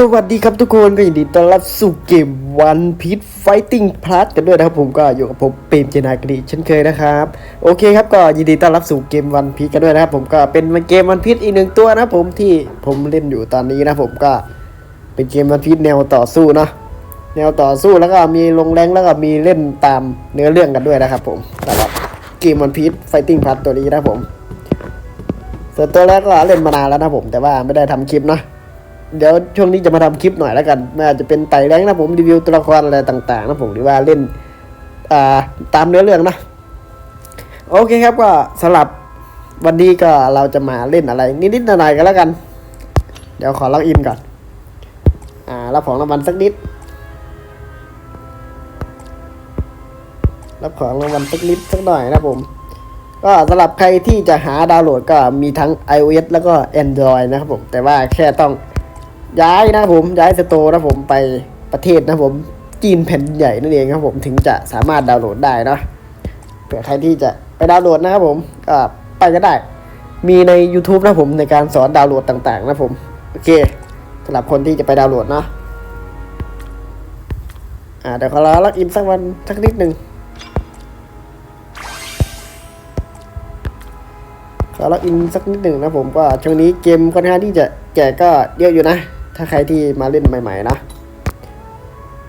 สวัสดีครับทุกคนก็ยินดีต้อนรับสู่เกม One Piece Fighting Plus กันด้วยนะครับผมก็อยู่กับผมเปรมเจนากรีเช่นเคยนะครับ โอเคครับก็ยินดีต้อนรับสู่เกม One Piece กันด้วยนะครับผมก็เป็นเกม One Piece อีกหนึ่งตัวนะผมที่ผมเล่นอยู่ตอนนี้นะผมก็เป็นเกม One Piece แนวต่อสู้เนาะแนวต่อสู้แล้วก็มีลงแรงแล้วก็มีเล่นตามเนื้อเรื่องกันด้วยนะครับผมสำหรับเกม One Piece Fighting Plus ตัวนี้นะผมส่วนตัวแรกก็เล่นมานานแล้วนะผมแต่ว่าไม่ได้ทำคลิปเนาะ เดี๋ยวช่วงนี้จะมาทำคลิปหน่อยแล้วกันไม่ว่าจจะเป็นไต่แรงนะผมรีวิวตัวละครอะไรต่าง ๆ นะผมหรือว่าเล่นาตามเนื้อเรื่องนะ โอเคครับก็สำหรับวันนี้ก็เราจะมาเล่นอะไร นิดๆหน่อยๆกันแล้วกัน เดี๋ยวขอล็อกอินก่อน อ่ารับของรางวัลสักนิดรับของรางวัลสักนิดสักหน่อยนะผม ก็สำหรับใครที่จะหาดาวน์โหลดก็มีทั้ง iOS แล้วก็ Android นะครับผม แต่ว่าแค่ต้อง ย้ายนะผมย้ายสโตร์นะผมไปประเทศนะผมจีนแผ่นใหญ่นั่นเองครับผมถึงจะสามารถดาวน์โหลดได้นะเผื่อใครที่จะไปดาวน์โหลดนะครับผมก็ไปก็ได้ มีใน YouTube นะผมในการสอนดาวน์โหลดต่าง ๆ นะผม โอเคสำหรับคนที่จะไปดาวน์โหลดเนาะอ่าเดี๋ยวขอรอล็อกอินสักวันสักนิดหนึ่งขอล็อกอินสักนิดหนึ่งนะผมก็ช่วงนี้เกมค่อนข้างที่จะแจกก็เยอะอยู่นะ ถ้าใครที่มาเล่นใหม่ ๆ นะ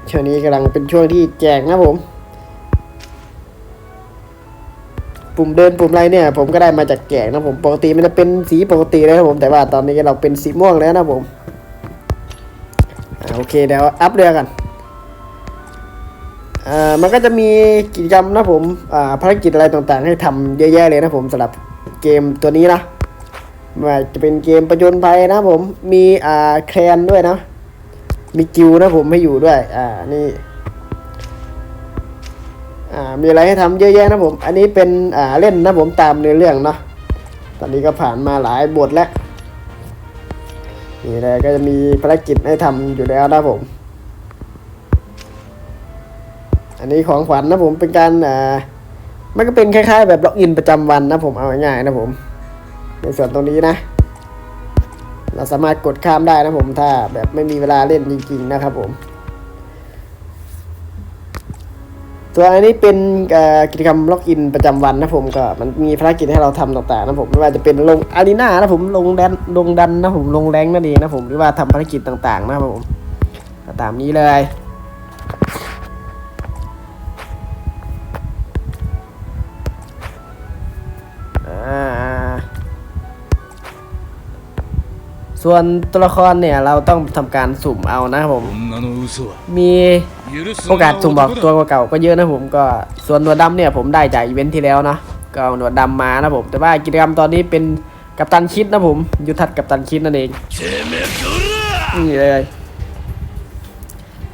ช่วงนี้กำลังเป็นช่วงที่แจกนะผม ปุ่มเดินปุ่มอะไรเนี่ย ผมก็ได้มาจากแจกนะผมปกติมันจะเป็นสีปกติเลยนะผมแต่ว่าตอนนี้เราเป็นสีม่วงแล้วนะผมอโอเคเดี๋ยวอัพเรือกันอ่ามันก็จะมีกิจกรรมนะผมอ่าภารกิจอะไรต่างๆ ให้ทำเยอะแยะเลยนะผมสำหรับเกมตัวนี้นะ มาจะเป็นเกมประจนภัยนะผมมีอ่าแคลนด้วยนะ มีกิวนะผมให้อยู่ด้วย อ่านี่อ่ามีอะไรให้ทำเยอะแยะนะผม อันนี้เป็นอ่าเล่นนะผมตามเนื้อเรื่องเนาะตอนนี้ก็ผ่านมาหลายบทแล้วนี่แหละก็จะมีภารกิจให้ทำอยู่แล้วนะผม อันนี้ของขวัญนะผมเป็นการอ่ามันก็เป็นคล้ายๆ แบบล็อกอินประจำวันนะผมเอาง่ายๆนะผม ในส่วนตรงนี้นะ เราสามารถกดข้ามได้นะผมถ้าแบบไม่มีเวลาเล่นจริงๆนะครับผมตัวอันนี้เป็นกิจกรรมล็อกอินประจำวันนะผมก็มันมีภารกิจให้เราทำต่างๆนะผมไม่ว่าจะเป็นลงอารีนานะผมลงแดนลงดันนะผมลงแรงนั่นเองนะผมหรือว่าทำภารกิจต่างๆนะครับผมตามนี้เลยอ่า ส่วนตัวละครเนี่ยเราต้องทำการสุ่มเอานะครับผม มีโอกาสสุ่มบอกตัวเก่าก็เยอะนะผมก็ส่วนหนวดดาเนี่ยผมได้จากอีเวนท์ที่แล้วนะก็หนวดดามานะผม แต่ว่ากิจกรรมตอนนี้เป็นกัปตันคิดนะผมยุทธัดกัปตันคิดนั่นเองนี่เลย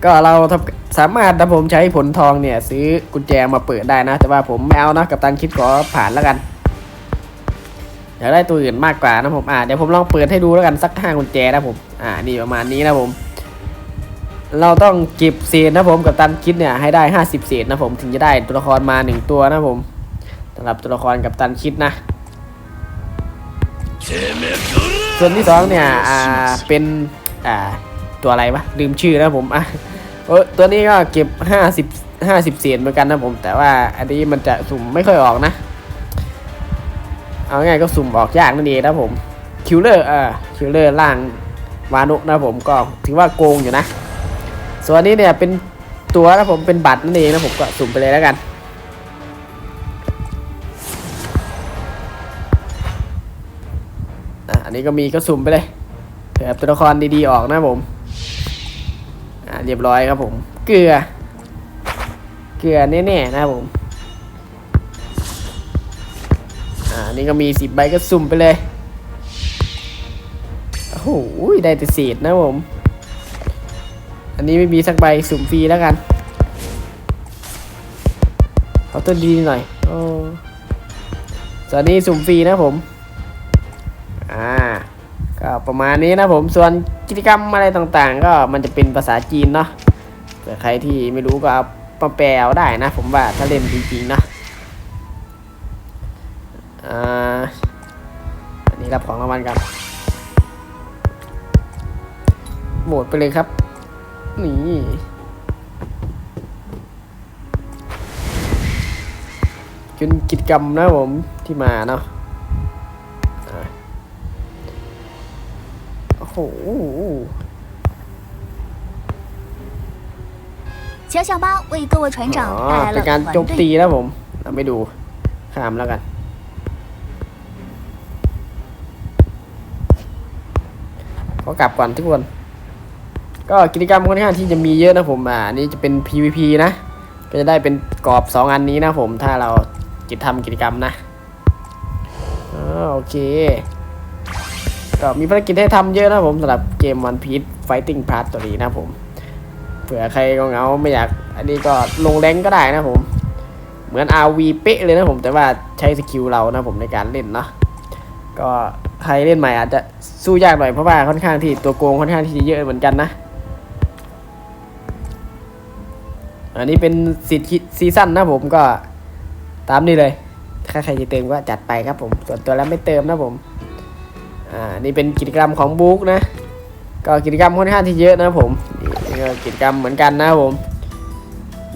ก็เราสามารถนะผมใช้ผลทองเนี่ยซื้อกุญแจมาเปิดได้นะ แต่ว่าผมไม่เอานะกัปตันคิดขอผ่านแล้วกัน อยาได้ตัวอื่นมากกว่านะผมอ่าเดี๋ยวผมลองเปิดให้ดูแล้วกันสักห้ากุญแจนะผมอ่านี่ประมาณนี้นะผม เราต้องเก็บเศษนะผมกับตันคิดเนี่ยให้ได้ 50เศษนะผมถึงจะได้ตัวละครมา 1 ตัวนะผมสำหรับตัวละครกับตันคิดนะ ส่วนที่2เนี่ยอ่าเป็นอ่าตัวอะไรวะลืมชื่อนะผมอะเออตัวนี้ก็เก็บ 50 50เศษเหมือนกันนะผม แต่ว่าอันนี้มันจะสุ่มไม่ค่อยออกนะ เอาง่ายก็สุ่มออกยากนั่นเองนะผมคิวเลอร์อ่าคิวเลอร์ล่างวานุนะผมก็ถือว่าโกงอยู่นะ ส่วนนี้เนี่ยเป็นตัวนะผมเป็นบัตรนั่นเองนะผมก็สุ่มไปเลยแล้วกันอันนี้ก็มีก็สุ่มไปเลยเผื่อตัวละครดีๆออกนะผมอ่าเรียบร้อยครับผม เกลือ เกลือแน่ๆนะครับผม นนี้ก็มีสิบใบก็สุ่มไปเลย โอ้โหได้แต่เศษนะผม อันนี้ไม่มีสักใบสุ่มฟรีแล้วกัน เอาตัวดีหน่อย โอ้ส่วนนี้สุ่มฟรีนะผม อ่า ก็ประมาณนี้นะผม ส่วนกิจกรรมอะไรต่างๆ ก็มันจะเป็นภาษาจีนเนาะเผื่อใครที่ไม่รู้ก็เอามาแปลได้นะ ผมว่าถ้าเล่นจริงๆนะ อ่า อันนี้รับของรางวัลกัน โหวตไปเลยครับ นี่ เป็นกิจกรรมนะผมที่มาเนาะอ่ะโอ้โห 小小巴为各位船 อ๋ 长 อ 带来 เป็น 了 การโจม 团 ตี 队。 นะผม เราไม่ดูข้ามแล้วกัน ก็กลับก่อนทุกคน ก็กิจกรรมค่อนข้างที่จะมีเยอะนะผมอ่านี้จะเป็น PVP นะ ก็จะได้เป็นกรอบ 2 อันนี้นะผมถ้าเรากิจทำกิจกรรมนะอ๋อโอเค ก็มีภารกิจให้ทำเยอะนะผมสำหรับเกม One Piece Fighting Plus ตัวนี้นะผมเผื่อใครเงาไม่อยาก อันนี้ก็ลงแรงก็ได้นะผม เหมือน RV เป๊ะเลยนะผมแต่ว่าใช้สกิลเรานะผมในการเล่นเนาะก็ ใครเล่นใหม่อาจจะสู้ยากหน่อยเพราะว่าค่อนข้างที่ตัวโกงค่อนข้างที่จะเยอะเหมือนกันนะ อันนี้เป็นสิทธิซีซั่นนะผมก็ตามนี้เลย ถ้าใครจะเติมก็จัดไปครับผม ส่วนตัวแล้วไม่เติมนะผม อ่า นี่เป็นกิจกรรมของบุ๊กนะ ก็กิจกรรมค่อนข้างที่เยอะนะผมนี่ก็กิจกรรมเหมือนกันนะผม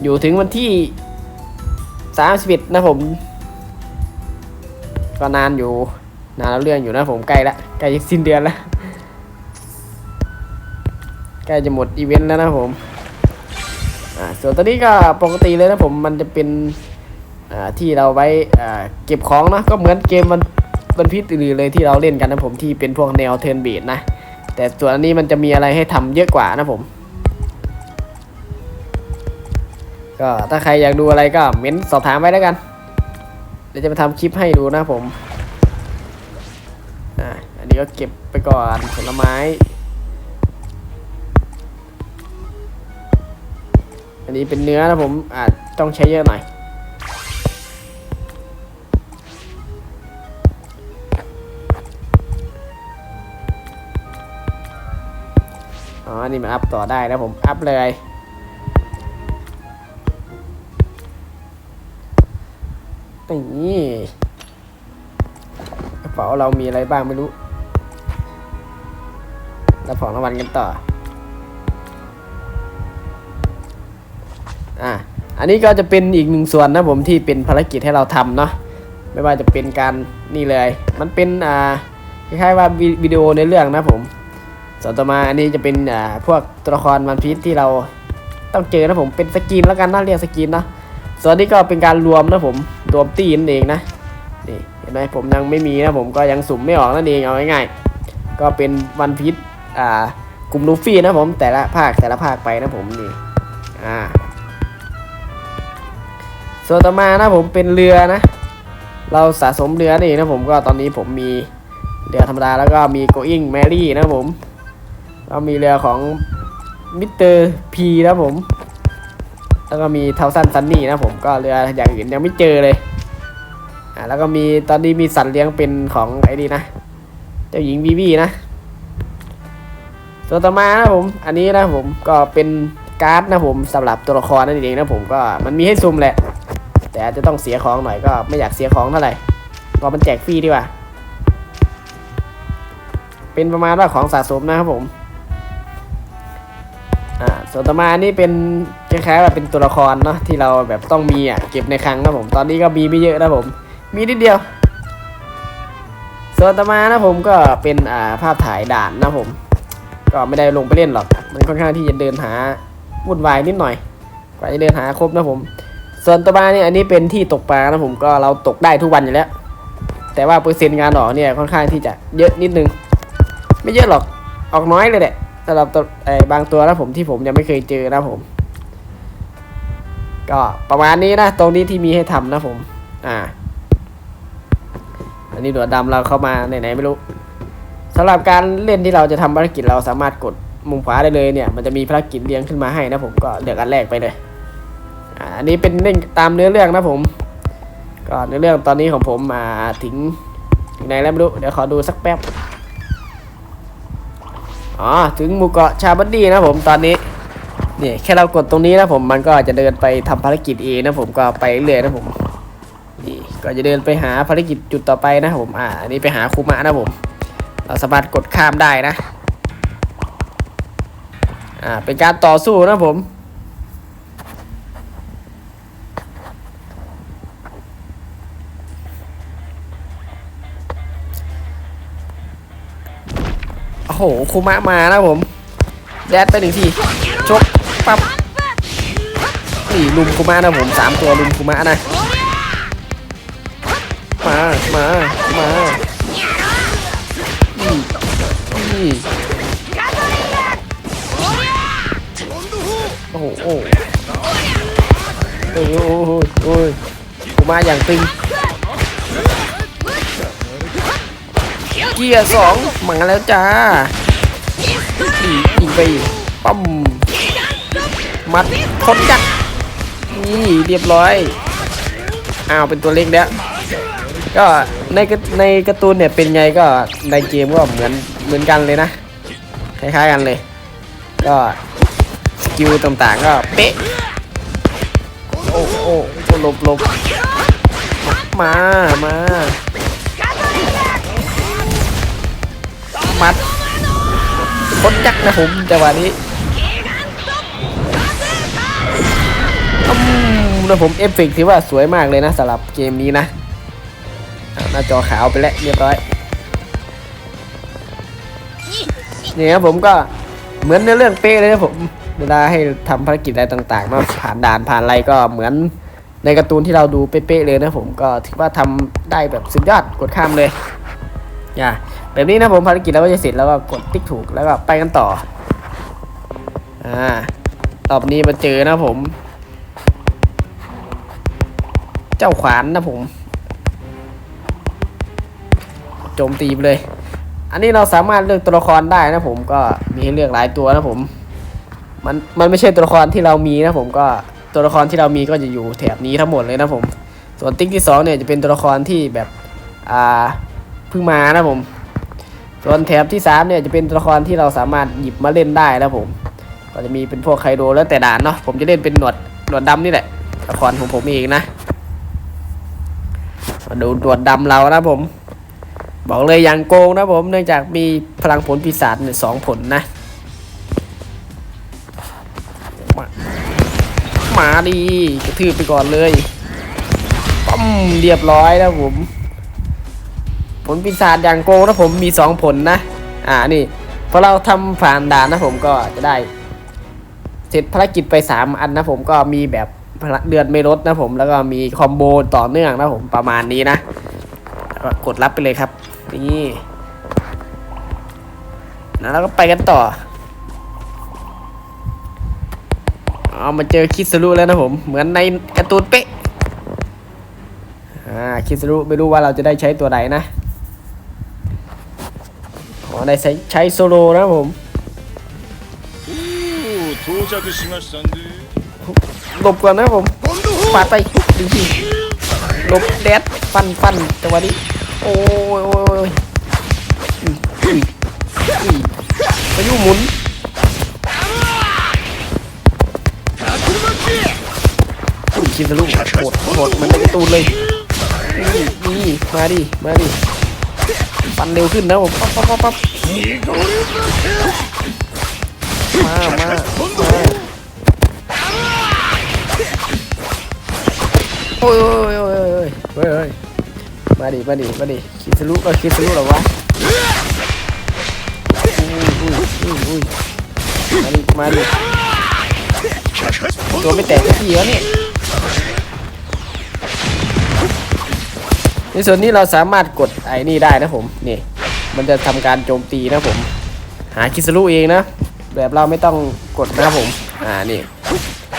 อยู่ถึงวันที่สามสิบนะผม ก็นานอยู่ นานแล้วเรื่องอยู่นะผมใกล้ละใกล้จะสิ้นเดือนล้วใกล้จะหมดอีเวนต์แล้วนะผมอ่าส่วนตัวนี้ก็ปกติเลยนะผมมันจะเป็นอ่าที่เราไว้อ่าเก็บของนะก็เหมือนเกมมันมันพิษอื่นเลยที่เราเล่นกันนะผมที่เป็นพวกแนวเทิร์นเบดนะแต่ส่วนอันนี้มันจะมีอะไรให้ทำเยอะกว่านะผม ก็ถ้าใครอยากดูอะไรก็เม้นสอบถามไว้แล้วกันเดี๋ยวจะมาทำคลิปให้ดูนะผม อ่าอันนี้ก็เก็บไปก่อนผลไม้อันนี้เป็นเนื้อนะผมอาจต้องใช้เยอะหน่อย อ๋อ นี่มันอัพต่อได้นะผม อัพเลย นี่กระเป๋าเรามีอะไรบ้างไม่รู้ แล้วของรางวัลกันต่อ อะ อันนี้ก็จะเป็นอีกหนึ่งส่วนนะผมที่เป็นภารกิจให้เราทำเนาะ ไม่ว่าจะเป็นการนี่เลย มันเป็นอ่าคล้ายๆว่าวิดีโอในเรื่องนะผม ส่วนต่อมาอันนี้จะเป็นอ่าพวกตัวละครมันพีชที่เราต้องเจอนะผมเป็นสกินแล้วกันนะเรียกสกินเนาะส่วนนี้ก็เป็นการรวมนะผมรวมตีนั่นเองนะนี่เห็นไหมผมยังไม่มีนะผมก็ยังสุ่มไม่ออกนั่นเองเอาง่ายๆก็เป็นวันพีช อ่ากลุ่มลูฟี่นะผมแต่ละภาคแต่ละภาคไปนะผมนี่อ่าส่วนต่อมานะผมเป็นเรือนะ เราสะสมเรือนี่นะผมก็ตอนนี้ผมมีเรือธรรมดาแล้วก็มี going Mary นะผมเรามีเรือของมิสเตอร์พีนะผม แล้วก็มีเทาซันซันนี่นะผมก็เรืออย่างอื่นยังไม่เจอเลยอ่าแล้วก็มีตอนนี้มีสัตว์เลี้ยงเป็นของไอ้นี่นะ เจ้าหญิงวีวีนะ ส่วต่อมานะผม อันนี้นะผมก็เป็นการ์ดนะผมสำหรับตัวละครนั่นเองนะผมก็มันมีให้ซุ่มแหละ แต่อาจจะต้องเสียของหน่อยก็ไม่อยากเสียของเท่าไหร่ก็มันแจกฟรีดีกว่า เป็นประมาณว่าของสะสมนะครับผมอ่าส่วนต่อมานี่เป็นคล้ายๆแบบเป็นตัวละครเนาะที่เราแบบต้องมีอะเก็บในคลังนะผม ตอนนี้ก็มีไม่เยอะนะผม มีนิดเดียว ส่วนต่อมานะผมก็เป็นอ่าภาพถ่ายด่านนะผม ก็ไม่ได้ลงไปเล่นหรอก มันค่อนข้างที่จะเดินหาวุ่นวายนิดหน่อย กว่าจะเดินหาครบนะผม ส่วนต่อมาเนี่ยอันนี้เป็นที่ตกปลานะผมก็เราตกได้ทุกวันอยู่แล้ว แต่ว่าเปอร์เซ็นต์งานออกเนี่ยค่อนข้างที่จะเยอะนิดนึง ไม่เยอะหรอก ออกน้อยเลยแหละสำหรับตัวไอ้บางตัวนะผมที่ผมยังไม่เคยเจอนะผม ก็ประมาณนี้นะตรงนี้ที่มีให้ทำนะผม อ่า อันนี้หนวดดำเราเข้ามาไหนๆไม่รู้ สำหรับการเล่นที่เราจะทำภารกิจเราสามารถกดมุมขวาได้เลยเนี่ย มันจะมีภารกิจเรียงขึ้นมาให้นะผมก็เลือกอันแรกไปเลยอันนี้เป็นเล่นตามเนื้อเรื่องนะผมก็เนื้อเรื่องตอนนี้ของผมมาถึงถึงไหนแล้วไม่รู้เดี๋ยวขอดูสักแป๊บอ๋อถึงหมู่เกาะชาบันดีนะผมตอนนี้เนี่ยแค่เรากดตรงนี้นะผมมันก็จะเดินไปทำภารกิจเองนะผมก็ไปเรื่อยนะผมนี่ก็จะเดินไปหาภารกิจจุดต่อไปนะผมอ่าอันนี้ไปหาคูมะนะผม เราสามารถกดข้ามได้นะ อ่า เป็นการต่อสู้นะผม โอ้โหคูมะมานะผม แดดไปหนึ่งที ชก ปั๊บ นี่ลุมคูมะนะผมสามตัวลุมคูมะนะ มา มา มา โอ้โหโอ้โหโอ้ยโอ้ยโอ้ยคูมะอย่างตึงเกียร์สองมาแล้วจ้าดียิงไปปั๊มมัดคนยักนี่เรียบร้อยอ้าวเป็นตัวเล็กแล้ว ก็ในในการ์ตูนเนี่ยเป็นไงก็ในเกมก็เหมือนเหมือนกันเลยนะคล้ายๆกันเลย ก็สกิลต่างๆก็เป๊ะโอ้โอ้หลบหลบมามามัดคนยักษ์นะผมจังหวะนี้อืมนะผมเอฟเฟกต์ถือว่าสวยมากเลยนะสำหรับเกมนี้นะ หน้าจอขาวไปแล้วเรียบร้อยเนี่ครับผมก็เหมือนในเรื่องเป๊ะเลยนะผมเวลาให้ทำภารกิจอะไรต่างๆเนาผ่านด่านผ่านอะไรก็เหมือนในการ์ตูนที่เราดูเป๊ะๆเลยนะผมก็ถือว่าทำได้แบบสุดยอดกดข้ามเลยอย่าแบบนี้นะผมภารกิจเราก็จะเสร็จแล้วก็กดติ๊กถูกแล้วก็ไปกันต่ออ่ารอบนี้มาเจอนะผม เจ้าขวานนะผม โจมตีไปเลย อันนี้เราสามารถเลือกตัวละครได้นะผมก็มีให้เลือกหลายตัวนะผม มันมันไม่ใช่ตัวละครที่เรามีนะผมก็ตัวละครที่เรามีก็จะอยู่แถบนี้ทั้งหมดเลยนะผม ส่วนติ๊กที่สองเนี่ยจะเป็นตัวละครที่แบบอ่าเพิ่งมานะผม ส่วนแถบที่3เนี่ยจะเป็นตัวละครที่เราสามารถหยิบมาเล่นได้นะผม ก็จะมีเป็นพวกไคโดแล้วแต่ด่านเนาะผมจะเล่นเป็นหนวดหนวดดำนี่แหละตัวละครของผมเองนะมาดูหนวดดำเรานะผม บอกเลยอย่างโกงนะผมเนื่องจากมีพลังผลปีศาจเนี่ยสองผลนะมามาดีกระทืบไปก่อนเลยปั๊มเรียบร้อยนะผม ผลปีศาจอย่างโกงนะผมมีสองผลนะ อ่านี่พอเราทำผ่านด่านนะผมก็จะได้ เสร็จภารกิจไปสามอันนะผมก็มีแบบเดือนไม่ลดนะผมแล้วก็มีคอมโบต่อเนื่องนะผมประมาณนี้นะกดรับไปเลยครับ นะแล้วก็ไปกันต่อ เอามาเจอคิสรุแล้วนะผม เหมือนในการ์ตูนเป๊ะคิสรุไม่รู้ว่าเราจะได้ใช้ตัวไหนนะขอได้ใช้ใช้โซโลนะผมหลบก่อนนะผมปาดไปจริๆหลบแดดฟันฟันจังหวะนี้ โอ้ยโอ้ยพายุหมุนคิดทะลุโหดโหดมันในการ์ตูนเลยนี่มาดิ มาดิฟันเร็วขึ้นนะผมปั๊บปั๊บปั๊บปั๊บมา มา มาโอ้ยโอ้ยโอ้ยโอ้ยโอ้ย มาดิมาดิมาดิคิดทะลุก็คิดทะลุหรอวะอุ้ยอุ้ยอุ้ยมาดิมาดิตัวไม่แตกสักทีวะนี่ในส่วนนี้เราสามารถกดไอ้นี่ได้นะผมนี่มันจะทำการโจมตีนะผม หาคิสรุเองนะ แบบเราไม่ต้องกดนะผมอ่านี่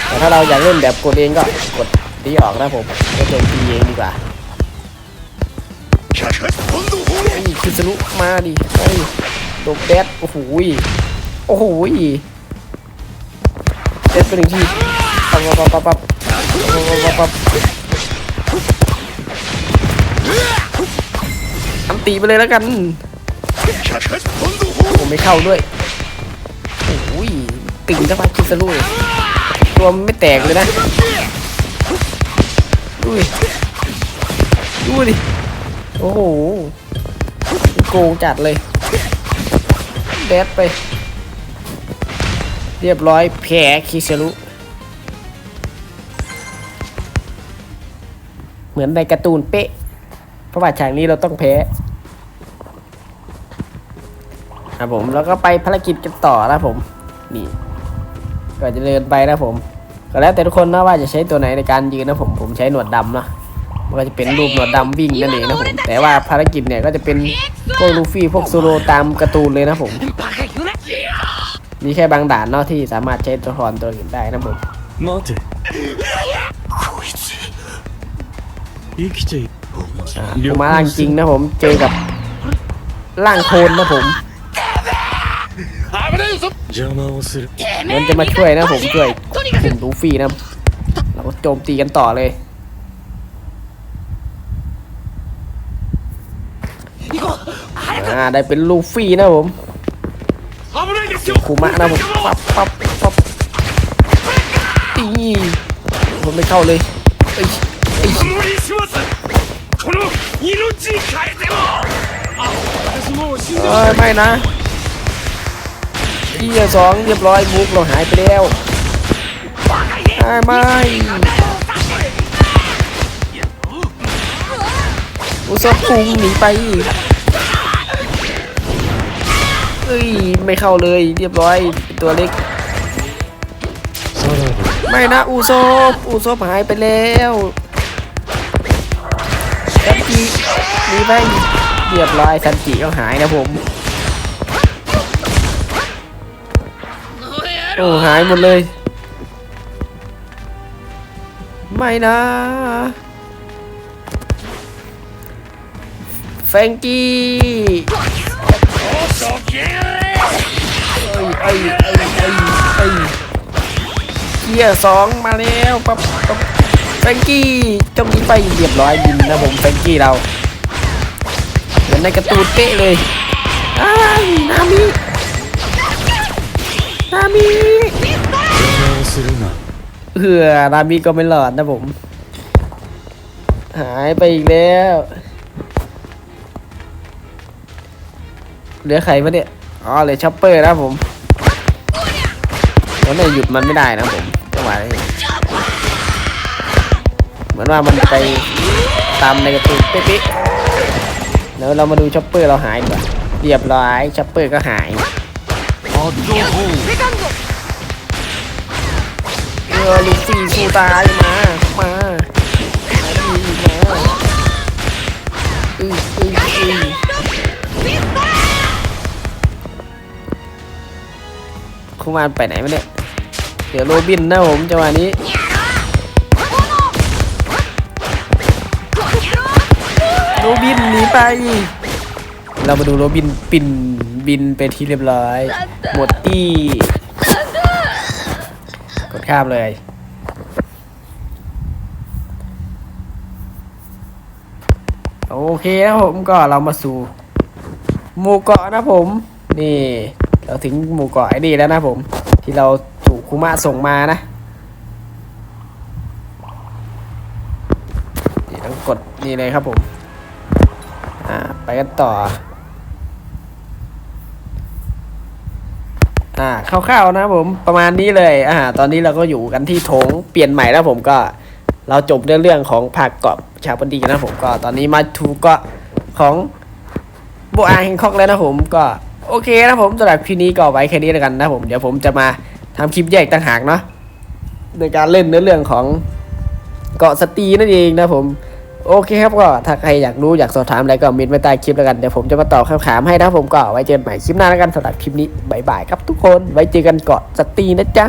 แต่ถ้าเราอยากเล่นแบบกดเองก็กดตีออกนะผมก็โจมตีเองดีกว่าิสรุมาดิไอ้โดบแดดโอ้โหโอ้โหเด็ดไปหนึ่งทีปั๊บปั๊บปั๊บปั๊บปั๊บปั๊บปับทำตีไปเลยแล้วกันผมไม่เข้าด้วยโอ้ยติ่งเข้าไปคิสลุยตัวไม่แตกเลยนะดูดิดูดิโอ้โห โกงจัดเลยแดดไป เรียบร้อยแพ้คิเซรุเหมือนในการ์ตูนเป๊ะ เพราะว่าฉากนี้เราต้องแพ้ครับผมแล้วก็ไปภารกิจกันต่อนะผม นี่ ก็จะเดินไปนะผม ก็แล้วแต่ทุกคนนะว่าจะใช้ตัวไหนในการยืนนะผมผมใช้หนวดดำนะมันก็จะเป็นรูปหนวดดำวิ่งนั่นเองนะผมแต่ว่าภารกิจเนี่ยก็จะเป็น พวกลูฟี่พวกซูโรตามการ์ตูนเลยนะผม มีแค่บางด่านนอกที่สามารถใช้ตัวละครตัวอื่นได้นะผมผมมาล่างจริงนะผมเจอกับล่างโคลนนะผมมันจะมาช่วยนะผมช่วยกลุ่ลูฟี่นะเราก็โจมตีกันต่อเลย อ่าได้เป็นลูฟี่นะผมคูมะนะผมปั๊บปั๊บปั๊บตีผมไม่เข้าเลยไอ้ไอ้ไม่นะที่สองเรียบร้อยบุกเราหายไปแล้วไม่อุซบคุงหนีไป เอ้ยไม่เข้าเลยเรียบร้อยตัวเล็ก ไม่นะอูโซอูโซหายไปแล้วสันจิมีไหมเรียบร้อยสันจิก็หายนะผมโอ้หายหมดเลย ไม่นะแฟงกี้ ไอ้ไอ้ไอ้ไอ้เกียร์สองมาแล้วปั๊บปั๊บแฟงกี้จงนี้ไปเรียบร้อยบินนะผมแฟงกี้เราเหมือนในกระตูดเป๊ะเลยอ้ายนามินามิเฮือนามิก็ไม่หลอดนะผม หายไปอีกแล้ว เหลือใครวะเนี่ย อ๋อเลยช็อปเปอร์นะผมวันนี้หยุดมันไม่ได้นะผมจังหวะนี้เหมือนว่ามันไปตามในกระตุ้นเป๊ะๆแล้วเรามาดูช็อปเปอร์เราหายก่อนเรียบร้อยช็อปเปอร์ก็หายเออลูฟี่สู้ตายมา มามาอือ คุมานไปไหนมาเนี่ยเดี๋ยวโรบินนะผมจังหวะนี้โรบินหนีไป เรามาดูโรบินปินบินเป็นที่เรียบร้อยหมดที่กดข้ามเลยโอเคนะผมก็เรามาสู่หมู่เกาะนะผม นี่ เราถึงหมู่เกาะไอ้นี่แล้วนะผม ที่เราถูกคุมะส่งมานะนี่ต้องกดนี่เลยครับผม อ่า ไปกันต่อ อ่าคร่าวๆนะผมประมาณนี้เลย อ่า ตอนนี้เราก็อยู่กันที่โถงเปลี่ยนใหม่แล้วผมก็เราจบเรื่องเรื่องของภาคเกาะชาวปนดีนะผมก็ตอนนี้มาถูกเกาะของโบอาแฮงคอกแล้วนะผมก็ โอเคนะผมสำหรับคลิปนี้ก็ไว้แค่นี้แล้วกันนะผมเดี๋ยวผมจะมาทำคลิปแยกต่างหากเนาะในการเล่นเนื้อเรื่องของเกาะสตีนั่นเองนะผมโอเคครับก็ถ้าใครอยากรู้อยากสอบถามอะไรก็มินไว้ใต้คลิปแล้วกันเดี๋ยวผมจะมาตอบคำถามให้นะผมก็ไว้เจอกันใหม่คลิปหน้าแล้วกันสำหรับคลิปนี้บายบายครับทุกคนไว้เจอกันเกาะสตีนะจ๊ะ